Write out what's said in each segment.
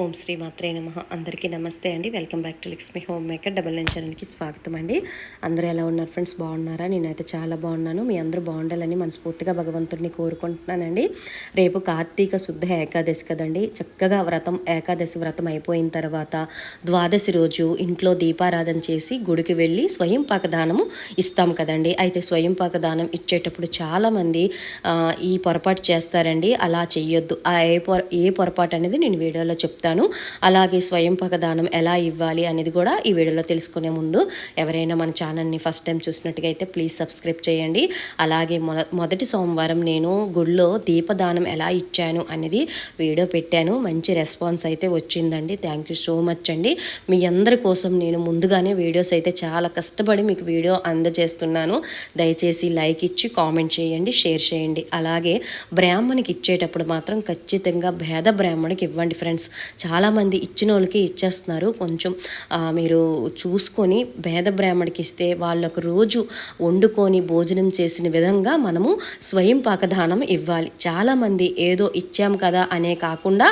ఓం శ్రీ మాత్రే నమ. అందరికీ నమస్తే అండి. Welcome back to Lakshmi home maker double nine ఛానల్కి స్వాగతం అండి. అందరూ ఎలా ఉన్నారు ఫ్రెండ్స్ బాగున్నారా? నేనైతే చాలా బాగున్నాను. మీ అందరూ బాగుండాలని మనస్ఫూర్తిగా భగవంతుడిని కోరుకుంటున్నానండి. రేపు కార్తీక శుద్ధ ఏకాదశి కదండి. చక్కగా వ్రతం ఏకాదశి వ్రతం అయిపోయిన తర్వాత ద్వాదశి రోజు ఇంట్లో దీపారాధన చేసి గుడికి వెళ్ళి స్వయం పాకదానము ఇస్తాం కదండి. అయితే స్వయం పాకదానం ఇచ్చేటప్పుడు చాలామంది ఈ పొరపాటు చేస్తారండి. అలా చెయ్యొద్దు. ఆ ఏ పొర ఏ పొరపాటు అనేది నేను వీడియోలో చెప్తాను. చెప్తాను. అలాగే స్వయం పగదానం ఎలా ఇవ్వాలి అనేది కూడా ఈ వీడియోలో తెలుసుకునే ముందు ఎవరైనా మన ఛానల్ని ఫస్ట్ టైం చూసినట్టుగా అయితే ప్లీజ్ సబ్స్క్రైబ్ చేయండి. అలాగే మొదటి సోమవారం నేను గుడిలో దీపదానం ఎలా ఇచ్చాను అనేది వీడియో పెట్టాను. మంచి రెస్పాన్స్ అయితే వచ్చిందండి. థ్యాంక్ యూ సో మచ్ అండి. మీ అందరి కోసం నేను ముందుగానే వీడియోస్ అయితే చాలా కష్టపడి మీకు వీడియో అందజేస్తున్నాను. దయచేసి లైక్ ఇచ్చి కామెంట్ చేయండి షేర్ చేయండి. అలాగే బ్రాహ్మణికి ఇచ్చేటప్పుడు మాత్రం ఖచ్చితంగా భేద బ్రాహ్మణికి ఇవ్వండి ఫ్రెండ్స్. చాలామంది ఇచ్చిన వాళ్ళకి ఇచ్చేస్తున్నారు. కొంచెం మీరు చూసుకొని భేద బ్రాహ్మడికి ఇస్తే వాళ్ళకు రోజు వండుకొని భోజనం చేసిన విధంగా మనము స్వయం పాకదానం ఇవ్వాలి. చాలామంది ఏదో ఇచ్చాం కదా అనే కాకుండా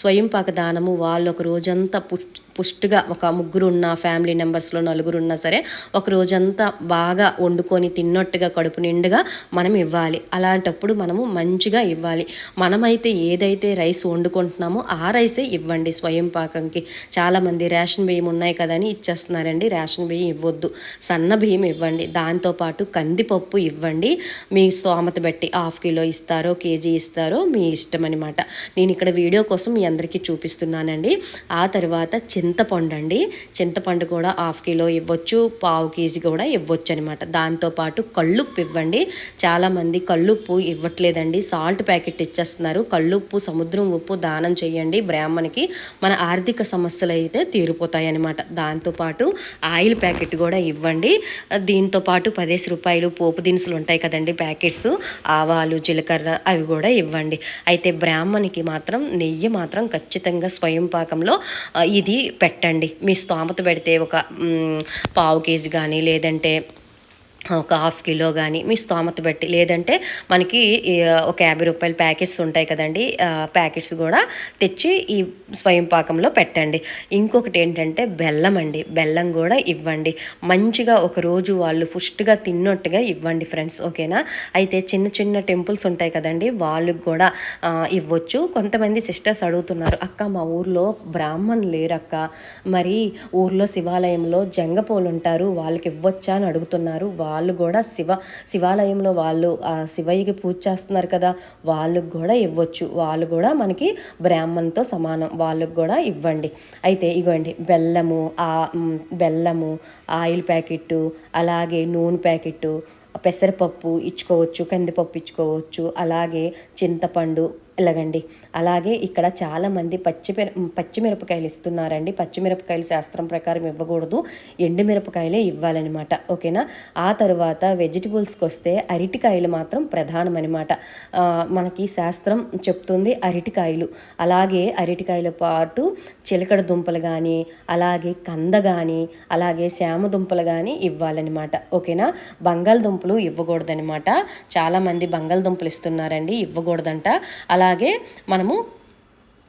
స్వయం పాకదానము వాళ్ళొక రోజంతా పుష్ పుష్టిగా ఒక ముగ్గురు ఉన్న ఫ్యామిలీ మెంబర్స్లో నలుగురు ఉన్నా సరే ఒక రోజంతా బాగా వండుకొని తిన్నట్టుగా కడుపు నిండుగా మనం ఇవ్వాలి. అలాంటప్పుడు మనము మంచిగా ఇవ్వాలి. మనమైతే ఏదైతే రైస్ వండుకుంటున్నామో ఆ రైసే ఇవ్వండి స్వయం పాకంకి. చాలామంది రేషన్ బియ్యం ఉన్నాయి కదని ఇచ్చేస్తున్నారండి రేషన్ బియ్యం ఇవ్వద్దు. సన్న బియ్యం ఇవ్వండి దాంతోపాటు కందిపప్పు ఇవ్వండి. మీ స్తోమత బట్టి హాఫ్ కిలో ఇస్తారో కేజీ ఇస్తారో మీ ఇష్టం అనమాట నేను ఇక్కడ వీడియో కోసం మీ అందరికీ చూపిస్తున్నానండి. ఆ తర్వాత చింతపండు అండి. చింతపండు కూడా హాఫ్ కిలో ఇవ్వచ్చు పావు కేజీ కూడా ఇవ్వచ్చు అనమాట దాంతోపాటు కళ్ళుప్పు ఇవ్వండి. చాలామంది కళ్ళుప్పు ఇవ్వట్లేదండి. సాల్ట్ ప్యాకెట్ ఇచ్చేస్తున్నారు. కళ్ళుప్పు సముద్రం ఉప్పు దానం చేయండి బ్రాహ్మణికి. మన ఆర్థిక సమస్యలు అయితే తీరిపోతాయి అనమాట దాంతోపాటు ఆయిల్ ప్యాకెట్ కూడా ఇవ్వండి. దీంతో పాటు పదేసి రూపాయలు పోపు దినుసులు ఉంటాయి కదండి ప్యాకెట్స్. ఆవాలు జీలకర్ర అవి కూడా ఇవ్వండి. అయితే బ్రాహ్మణికి మాత్రం నెయ్యి మాత్రం ఖచ్చితంగా స్వయం పాకంలో ఇది పెట్టండి. మీ స్తోమత పెడితే ఒక పావు కేజీ కానీ లేదంటే ఒక హాఫ్ కిలో కానీ మీ స్తోమత బట్టి లేదంటే మనకి ఒక యాభై రూపాయల ప్యాకెట్స్ ఉంటాయి కదండి ప్యాకెట్స్ కూడా తెచ్చి ఈ స్వయం పాకంలో పెట్టండి. ఇంకొకటి ఏంటంటే బెల్లం అండి బెల్లం కూడా ఇవ్వండి. మంచిగా ఒక రోజు వాళ్ళు ఫుస్ట్గా తిన్నట్టుగా ఇవ్వండి ఫ్రెండ్స్ ఓకేనా? అయితే చిన్న చిన్న టెంపుల్స్ ఉంటాయి కదండి వాళ్ళకి కూడా ఇవ్వచ్చు. కొంతమంది సిస్టర్స్ అడుగుతున్నారు అక్క మా ఊర్లో బ్రాహ్మణ్ లేరక్క? మరి ఊర్లో శివాలయంలో జంగపోలు ఉంటారు వాళ్ళకి ఇవ్వచ్చా? అని అడుగుతున్నారు. వాళ్ళు కూడా శివ శివాలయంలో వాళ్ళు శివయ్యకి పూజ చేస్తున్నారు కదా వాళ్ళకి కూడా ఇవ్వచ్చు. వాళ్ళు కూడా మనకి బ్రాహ్మణ్తో సమానం. వాళ్ళకు కూడా ఇవ్వండి. అయితే ఇగోండి బెల్లము ఆ బెల్లము ఆయిల్ ప్యాకెట్టు అలాగే నూనె ప్యాకెట్టు పెసరపప్పు ఇచ్చుకోవచ్చు కందిపప్పు ఇచ్చుకోవచ్చు అలాగే చింతపండు ఇలాగండి అలాగే ఇక్కడ చాలామంది పచ్చిమిర పచ్చిమిరపకాయలు ఇస్తున్నారండి. పచ్చిమిరపకాయలు శాస్త్రం ప్రకారం ఇవ్వకూడదు. ఎండుమిరపకాయలే ఇవ్వాలన్నమాట. ఓకేనా? ఆ తర్వాత వెజిటబుల్స్కి వస్తే అరటికాయలు మాత్రం ప్రధానం అనమాట మనకి శాస్త్రం చెప్తుంది అరటికాయలు. అలాగే అరటికాయల పాటు చిలకడ దుంపలు కానీ అలాగే కంద కానీ అలాగే శామ దుంపలు కానీ ఇవ్వాలన్నమాట. ఓకేనా? బంగాళదుంపలు ఇవ్వకూడదనమాట చాలామంది బంగాళదుంపలు ఇస్తున్నారండి ఇవ్వకూడదంట. అలా అలాగే మనము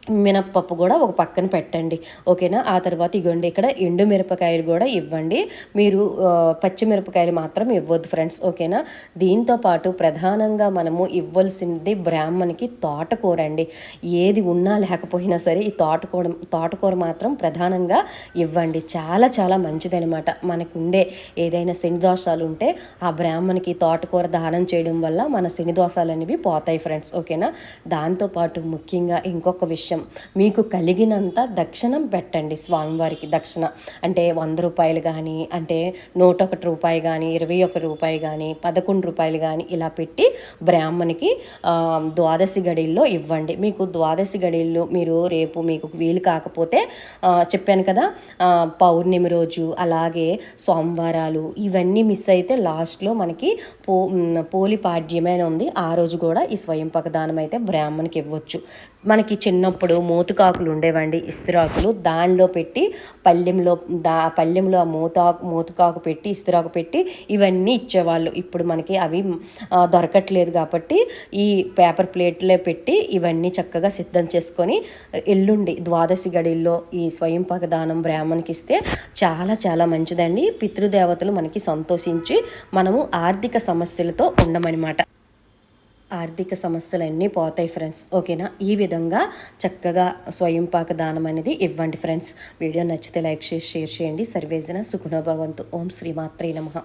మినప్పప్పు కూడా ఒక పక్కన పెట్టండి. ఓకేనా? ఆ తర్వాత ఇగోండి ఇక్కడ ఎండు మిరపకాయలు కూడా ఇవ్వండి. మీరు పచ్చిమిరపకాయలు మాత్రం ఇవ్వద్దు ఫ్రెండ్స్. ఓకేనా? దీంతో పాటు ప్రధానంగా మనము ఇవ్వాల్సింది బ్రాహ్మణికి తోటకూర అండి. ఏది ఉన్నా లేకపోయినా సరే ఈ తోటకూర తోటకూర మాత్రం ప్రధానంగా ఇవ్వండి. చాలా చాలా మంచిదనమాట. మనకు ఉండే ఏదైనా శని దోషాలు ఉంటే ఆ బ్రాహ్మణికి తోటకూర దానం చేయడం వల్ల మన శని దోషాలు అనేవి పోతాయి ఫ్రెండ్స్. ఓకేనా? దాంతోపాటు ముఖ్యంగా ఇంకొక విషయం మీకు కలిగినంత దక్షిణం పెట్టండి స్వామివారికి దక్షిణ. అంటే వంద రూపాయలు కానీ అంటే నూట ఒకటి రూపాయి కానీ ఇరవై ఒక రూపాయి కానీ పదకొండు రూపాయలు కానీ ఇలా పెట్టి బ్రాహ్మణికి ద్వాదశి గడిల్లో ఇవ్వండి. మీకు ద్వాదశి గడిల్లో మీరు రేపు మీకు వీలు కాకపోతే చెప్పాను కదా పౌర్ణమి రోజు అలాగే సోమవారాలు ఇవన్నీ మిస్ అయితే లాస్ట్లో మనకి పో మ్, పోలి ఉంది. ఆ రోజు కూడా ఈ స్వయం పకదానం అయితే బ్రాహ్మణికి ఇవ్వచ్చు. మనకి చిన్నప్పుడు మూతుకాకులు ఉండేవండి ఇస్తిరాకులు. దానిలో పెట్టి పల్లెంలో దా పల్లెంలో ఆ మూతాకు మూతుకాకు పెట్టి ఇస్తిరాకు పెట్టి ఇవన్నీ ఇచ్చేవాళ్ళు. ఇప్పుడు మనకి అవి దొరకట్లేదు కాబట్టి ఈ పేపర్ ప్లేట్లే పెట్టి ఇవన్నీ చక్కగా సిద్ధం చేసుకొని ఎల్లుండి ద్వాదశి గడిల్లో ఈ స్వయం దానం బ్రాహ్మణ్కి ఇస్తే చాలా చాలా మంచిదండి. పితృదేవతలు మనకి సంతోషించి మనము ఆర్థిక సమస్యలతో ఉండమన్నమాట ఆర్థిక సమస్యలన్నీ పోతాయి ఫ్రెండ్స్. ఓకేనా? ఈ విధంగా చక్కగా స్వయం పాక దానం అనేది ఇవ్వండి ఫ్రెండ్స్. వీడియో నచ్చితే లైక్ చేసి షేర్ చేయండి. సర్వేజన సుఖనోభవంతు ఓం శ్రీమాత్రే నమ.